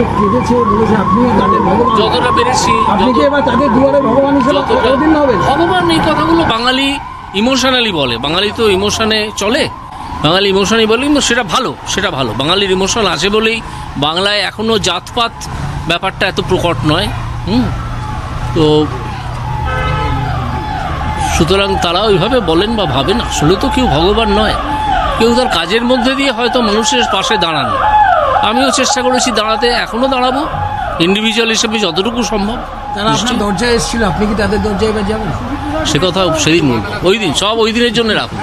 এসে কেঁদেছে বলেছে আপনি তাদের ভগবান। যতটা পেরেছি আপনি কি এবার তাদের দুয়ারে ভগবান হিসেবে যতটা অবতীর্ণ ভগবান এই কথাগুলো বাঙালি ইমোশনালি বলে। বাঙালি তো ইমোশনে চলে। বাঙালি ইমোশনই বলে কিন্তু সেটা ভালো সেটা ভালো। বাঙালির ইমোশন আছে বলেই বাংলায় এখনও জাতপাত ব্যাপারটা এত প্রকট নয়। হুম? তো সুতরাং তারা ওইভাবে বলেন বা ভাবেন আসলে তো কেউ ভগবান নয়। কেউ তার কাজের মধ্যে দিয়ে হয়তো মানুষের পাশে দাঁড়ান। আমিও চেষ্টা করেছি দাঁড়াতে এখনও দাঁড়াবো। ইন্ডিভিজুয়াল হিসেবে যতটুকু সম্ভব তারা আপনার নিশ্চয়ই। দরজায় এসেছিল আপনি কি তাদের দরজায় এবার যাবেন? সে কথা সেদিন বলব। ওই দিন সব ওই দিনের জন্য রাখুন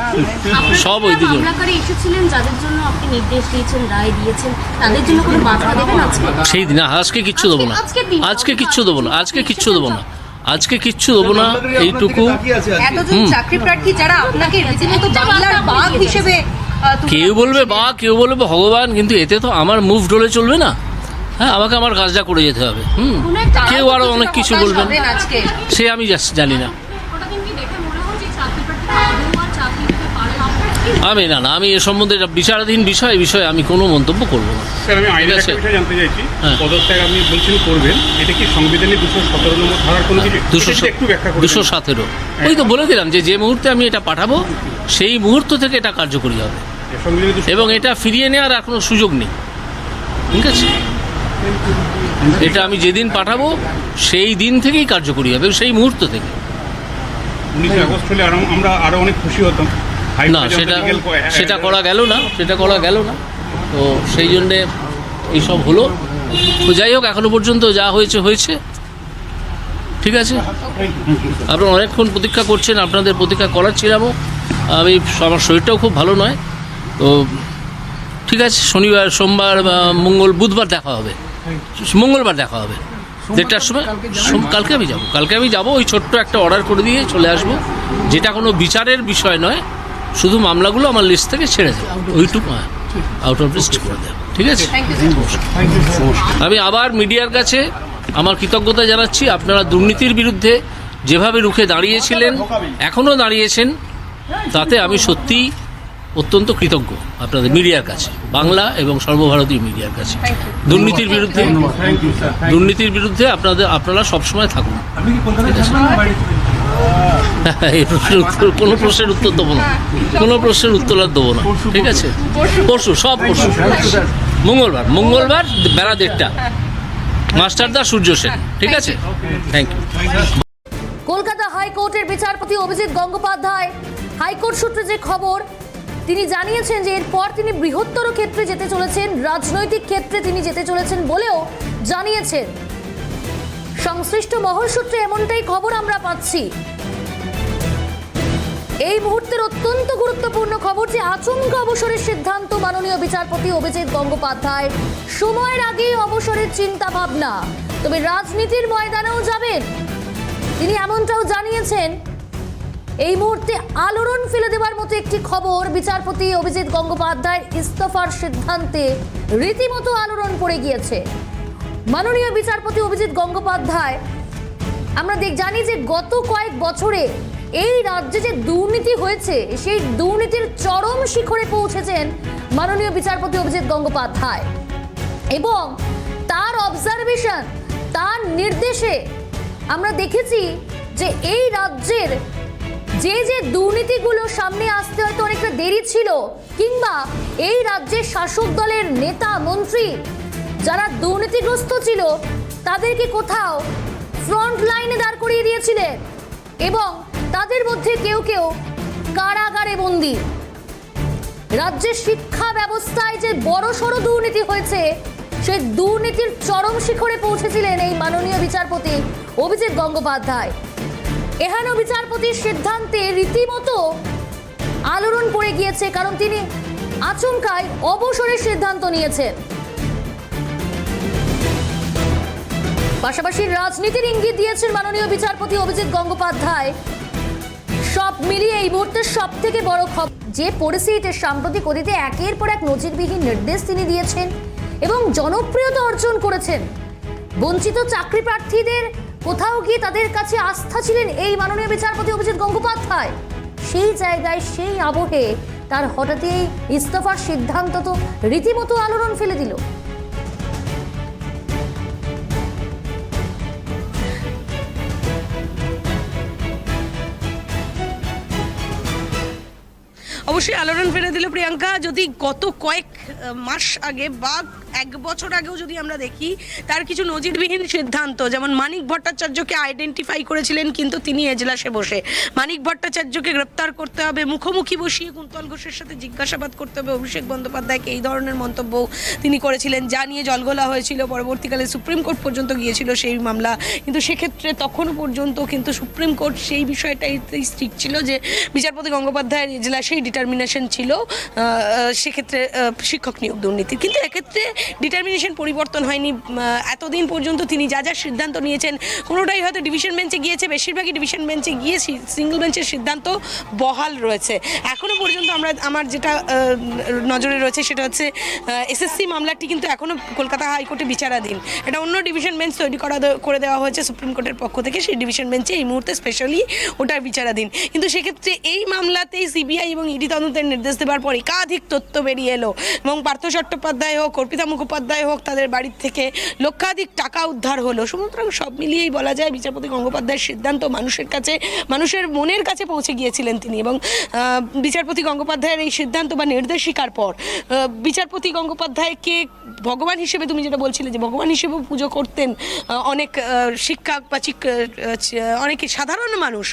সব ওই দিনের এসেছিলেন যাদের জন্য আপনি নির্দেশ দিয়েছেন রায় দিয়েছেন তাদের জন্য কোনো বাধা দেবেন আজকে? সেই দিন আজকে কিচ্ছু দেবো না। আজকে কিচ্ছু দেবো না আজকে কিচ্ছু দেবো না। আজকে কিচ্ছু দেবো না এইটুকু। এতজন চাকরি প্রার্থী যারা আপনাকে রীতিমতো বাংলার বাঘ হিসেবে আহ, তুলে কেউ বলবে বা কেউ বলবে ভগবান কিন্তু এতে তো আমার মুভ ডলে চলবে না। হ্যাঁ আমাকে আমার কাজটা করে যেতে হবে। হুম কেউ আরও অনেক কিছু বলবেন সে আমি জানি না। আমি না না আমি এ সম্বন্ধে বিচারাধীন বিষয় বিষয়ে আমি কোনো মন্তব্য করব না। স্যার আমি আইনের ঠিক আছে। জানতে চাইছি। হ্যাঁ। পদত্যাগ আপনি বলছেন করবেন এটা কি সংবিধানের দুশো সতেরো নম্বর ধারার কোনো কিছু? দুশো একটু ব্যাখ্যা দুশো সতেরো। ওই তো বলে দিলাম যে যে মুহূর্তে আমি এটা পাঠাবো সেই মুহূর্ত থেকে এটা কার্যকরী হবে। এবং এটা ফিরিয়ে নেওয়ার আর কোনো সুযোগ নেই। ঠিক আছে? এটা আমি যেদিন পাঠাবো সেই দিন থেকেই কার্যকরী হবে সেই মুহূর্ত থেকে। উনিশে আগস্ট হলে আমরা আরও অনেক খুশি হতাম। না সেটা ক- সেটা করা গেল না সেটা করা গেল না। তো সেই জন্যে এইসব হলো। তো যাই হোক এখনও পর্যন্ত যা হয়েছে হয়েছে। ঠিক আছে? আপনারা অনেকক্ষণ প্রতীক্ষা করছেন আপনাদের প্রতীক্ষা করার ছিলামও আমি আমার শরীরটাও খুব ভালো নয়। তো ঠিক আছে শনিবার সোমবার মঙ্গল বুধবার দেখা হবে। মঙ্গলবার দেখা হবে। দেড়টার সময়? কালকে আমি যাব। কালকে আমি যাব ওই ছোট্ট একটা অর্ডার করে দিয়ে চলে আসব। যেটা কোনো বিচারের বিষয় নয় শুধু মামলাগুলো আমার লিস্ট থেকে ছেড়ে দেবো। ওইটুকু আউট অফ লিস্ট করে দেবো। ঠিক আছে? আমি আবার মিডিয়ার কাছে আমার কৃতজ্ঞতা জানাচ্ছি। আপনারা দুর্নীতির বিরুদ্ধে যেভাবে রুখে দাঁড়িয়েছিলেন এখনও দাঁড়িয়েছেন তাতে আমি সত্যিই অত্যন্ত কৃতজ্ঞ আপনাদের মিডিয়ার কাছে বাংলা এবং সর্বভারতীয় মিডিয়ার কাছে। দুর্নীতির বিরুদ্ধে দুর্নীতির বিরুদ্ধে আপনাদের আপনারা সবসময় থাকুন। এই প্রশ্নের উত্তর কোনো প্রশ্নের উত্তর দেবো না। কোনো প্রশ্নের উত্তর আর দেবো না। ঠিক আছে? পরশু। সব পরশু। মঙ্গলবার মঙ্গলবার বেলা দেড়টা। মাস্টারদা সূর্য সেন। ঠিক আছে? থ্যাংক ইউ কলকাতা হাইকোর্টের বিচারপতি অভিজিৎ গঙ্গোপাধ্যায় হাইকোর্ট সূত্রে যে খবর তিনি জানিয়েছেন যে এরপর তিনি বৃহত্তর ক্ষেত্রে যেতে চলেছেন, রাজনৈতিক ক্ষেত্রে তিনি যেতে চলেছেন বলেও জানিয়েছেন। সংশ্লিষ্ট মহল সূত্রে এমনটাই খবর আমরা পাচ্ছি। এই মুহূর্তের অত্যন্ত গুরুত্বপূর্ণ খবর যে আচমকা অবসরের সিদ্ধান্ত মাননীয় বিচারপতি অভিজিৎ গঙ্গোপাধ্যায়। সময়ের আগেই অবসরের চিন্তা ভাবনা তবে রাজনীতির ময়দানেও যাবেন। তিনি এমনটাও জানিয়েছেন এই মুহূর্তে আলোড়ন ফেলে দেওয়ার মতো একটি খবর বিচারপতি অভিজিৎ গঙ্গোপাধ্যায়ের ইস্তফার সিদ্ধান্তে রীতিমতো আলোড়ন পড়ে গিয়েছে। মাননীয় বিচারপতি অভিজিৎ গঙ্গোপাধ্যায়, আমরা দেখ, জানি যে গত কয়েক বছরে এই রাজ্যে যে দুর্নীতি হয়েছে, সেই দুর্নীতির চরম শিখরে পৌঁছেছেন মাননীয় বিচারপতি অভিজিৎ গঙ্গোপাধ্যায়। এবং তার অবজারভেশন তার নির্দেশে আমরা দেখেছি যে এই রাজ্যের যে যে দুর্নীতিগুলো সামনে আসতে হয়তো অনেকটা দেরি ছিল, কিংবা এই রাজ্যের শাসক দলের নেতা, মন্ত্রী যারা দুর্নীতিগ্রস্ত ছিল, তাদেরকে কোথাও ফ্রন্ট লাইনে দাঁড় করিয়ে দিয়েছিলেন এবং তাদের মধ্যে কেউ কেউ কারাগারে বন্দী। রাজ্যের শিক্ষা ব্যবস্থায় যে বড় সড়ো দুর্নীতি হয়েছে, সেই দুর্নীতির চরম শিখরে পৌঁছেছিলেন এই মাননীয় বিচারপতি অভিজিৎ গঙ্গোপাধ্যায়। এহেন বিচারপতির সিদ্ধান্তে রীতিমতো আলোড়ন পড়ে গিয়েছে, কারণ তিনি আচমকায় অবসরের সিদ্ধান্ত নিয়েছেন। পাশাপাশি রাজনীতির ইঙ্গিত দিয়েছেন মাননীয় বিচারপতি অভিজিৎ গঙ্গোপাধ্যায়। সব মিলিয়ে এই মুহূর্তে সব থেকে বড় খবর, যে পরিস্থিতিতে সাম্প্রতিক অতীতে একের পর এক নজিরবিহীন নির্দেশ তিনি দিয়েছেন এবং জনপ্রিয়তা অর্জন করেছেন। বঞ্চিত চাকরি প্রার্থীদের কোথাও গিয়ে তাদের কাছে আস্থা ছিলেন এই মাননীয় বিচারপতি অভিজিৎ গঙ্গোপাধ্যায়। সেই জায়গায়, সেই আবহে তার হঠাৎই ইস্তফার সিদ্ধান্ত তো রীতিমতো আলোড়ন ফেলে দিল। অবশ্যই আলোড়ন ফেলে দিল প্রিয়াঙ্কা। যদি গত কয়েক মাস আগে বা এক বছর আগেও যদি আমরা দেখি, তার কিছু নজিরবিহীন সিদ্ধান্ত, যেমন মানিক ভট্টাচার্যকে আইডেন্টিফাই করেছিলেন কিন্তু তিনি এজলাসে বসে। মানিক ভট্টাচার্যকে গ্রেপ্তার করতে হবে, মুখোমুখি বসিয়ে কুন্তল ঘোষের সাথে জিজ্ঞাসাবাদ করতে হবে, অভিষেক বন্দ্যোপাধ্যায়কে এই ধরনের মন্তব্য তিনি করেছিলেন, যা নিয়ে জলগোলা হয়েছিল, পরবর্তীকালে সুপ্রিম কোর্ট পর্যন্ত গিয়েছিল সেই মামলা। কিন্তু সেক্ষেত্রে তখনও পর্যন্ত কিন্তু সুপ্রিম কোর্ট সেই বিষয়টাই স্ট্রিক্ট ছিল যে, বিচারপতি গঙ্গোপাধ্যায়ের এজলাসেই ডিটারমিনেশন ছিল। সেক্ষেত্রে শিক্ষক নিয়োগ দুর্নীতির। কিন্তু এক্ষেত্রে ডিটারমিনেশন পরিবর্তন হয়নি এতদিন পর্যন্ত তিনি যা যা সিদ্ধান্ত নিয়েছেন, কোনোটাই হয়তো ডিভিশন বেঞ্চে গিয়েছে, বেশিরভাগই ডিভিশন বেঞ্চে গিয়ে সিঙ্গল বেঞ্চের সিদ্ধান্ত বহাল রয়েছে। এখনও পর্যন্ত আমরা, আমার যেটা নজরে রয়েছে সেটা হচ্ছে এসএসসি মামলাটি কিন্তু এখনও কলকাতা হাইকোর্টে বিচারাধীন। এটা অন্য ডিভিশন বেঞ্চ তৈরি করা করে দেওয়া হয়েছে সুপ্রিম কোর্টের পক্ষ থেকে, সেই ডিভিশন বেঞ্চে এই মুহূর্তে স্পেশালি ওটার বিচারাধীন। কিন্তু সেক্ষেত্রে এই মামলাতেই সিবিআই এবং ইডি তদন্তের নির্দেশ দেওয়ার পর একাধিক তথ্য বেরিয়ে এলো। এবং পার্থ চট্টোপাধ্যায় হোক, অর্পিতা মুখোপাধ্যায় হোক, তাদের বাড়ির থেকে লক্ষাধিক টাকা উদ্ধার হলো। সুতরাং সব মিলিয়েই বলা যায় বিচারপতি গঙ্গোপাধ্যায়ের সিদ্ধান্ত মানুষের কাছে, মানুষের মনের কাছে পৌঁছে গিয়েছিলেন তিনি এবং বিচারপতি গঙ্গোপাধ্যায়ের এই সিদ্ধান্ত বা নির্দেশিকার পর বিচারপতি গঙ্গোপাধ্যায়কে ভগবান হিসেবে তুমি যেটা বলছিলে যে ভগবান হিসেবে পুজো করতেন অনেক শিক্ষক বা অনেক সাধারণ মানুষ।